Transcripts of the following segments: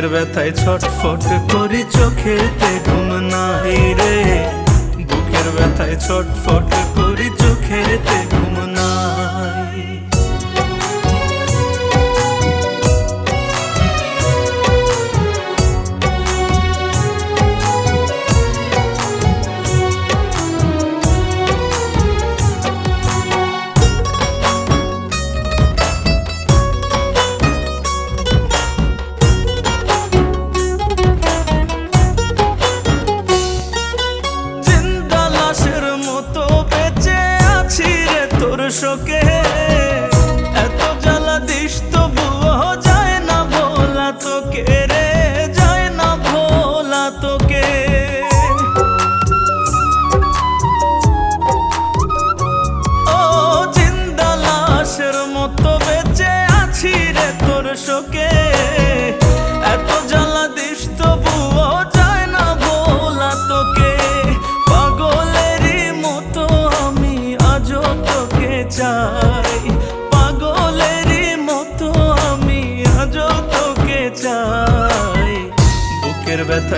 বুকের ব্যথায় ছটফট করি চোখেতে, ঘুম নাই রে। বুকের ব্যথায় ছটফট করি চোখেতে, ঘুম নাই। শোকে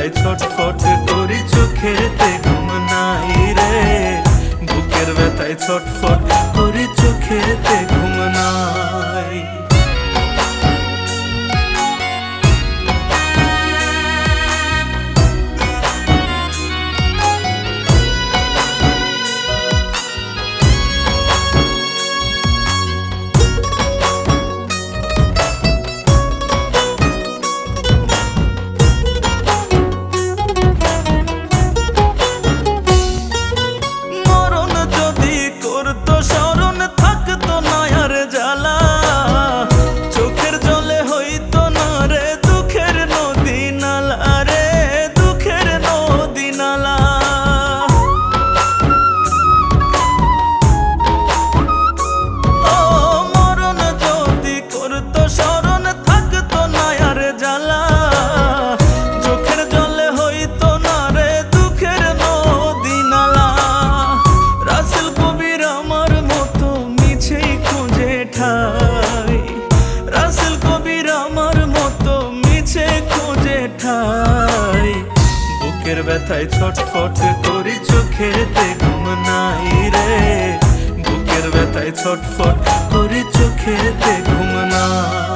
ব্যথায় ছটফট করি চোখেরতে ঘুম নাই রে। বুকের ব্যথায় ছটফট করি চোখেরতে ঘুম ব্যথায় ছটফট করি চোখেতে ঘুম নাই রে। বুকের ব্যথায় ছটফট করি চোখেতে ঘুম নাই।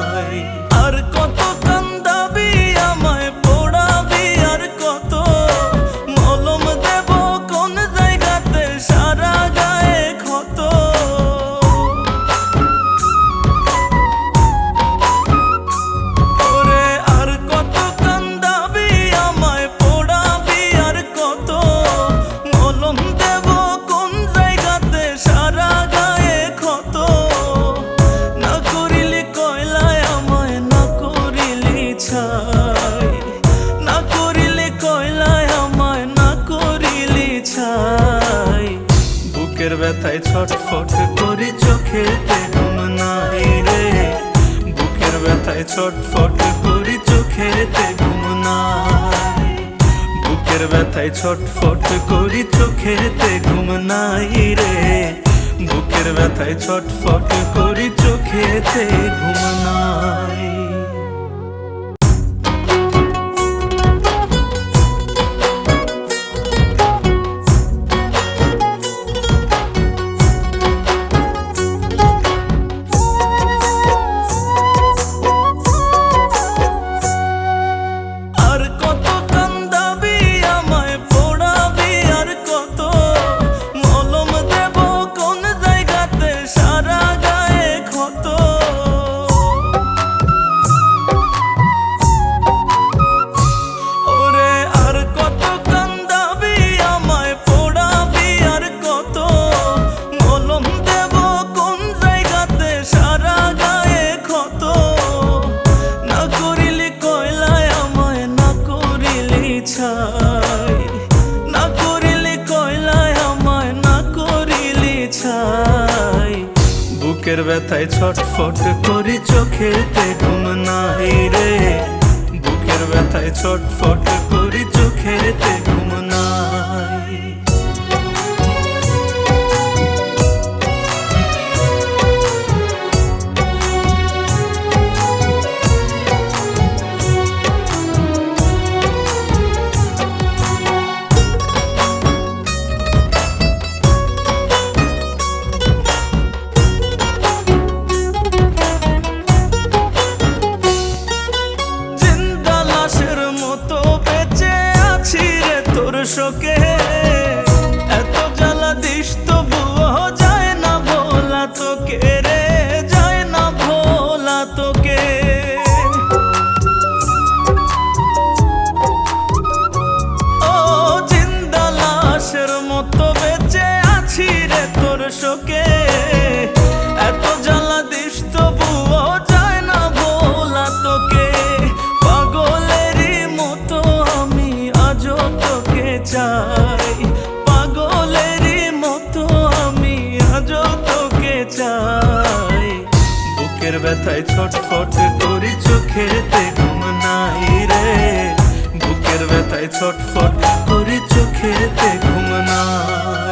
ব্যথায় ছটফট করি চোখে ঘুম নাই রে। বুকের ব্যথায় ছটফট করি চোখে ঘুম নাই। বুকের ব্যথায় ছটফট করি চোখে ঘুম নাই রে। বুকের ব্যথায় ছটফট করি চোখে ঘুম নাই। বুকের ব্যথায় ছটফট করি চোখেতে ঘুম নাই রে। বুকের ব্যথায় ছটফট করি চোখেতে ঘুম নাই। শোকে ব্যথায় ছটফট করি চোখেতে ঘুম নাই রে। বুকের ব্যথায় ছটফট করি চোখেতে ঘুম নাই।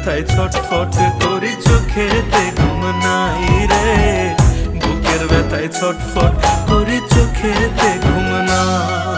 ব্যথায় ছটফট করি চোখেতে ঘুম নাই রে। বুকের ব্যথায় ছটফট করি চোখেতে ঘুম নাই।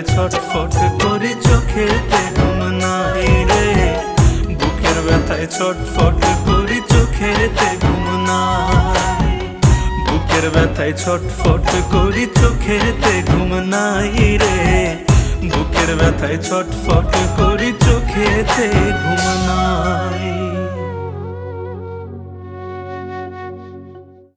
ব্যথায় ছটফট করি চোখেতে ঘুম নাই রে। বুকের ব্যথায় ছটফট করি চোখেতে ঘুম নাই। বুকের ব্যথায় ছটফট করি চোখেতে ঘুম নাই রে। বুকের ব্যথায় ছটফট করি চোখেতে ঘুম নাই।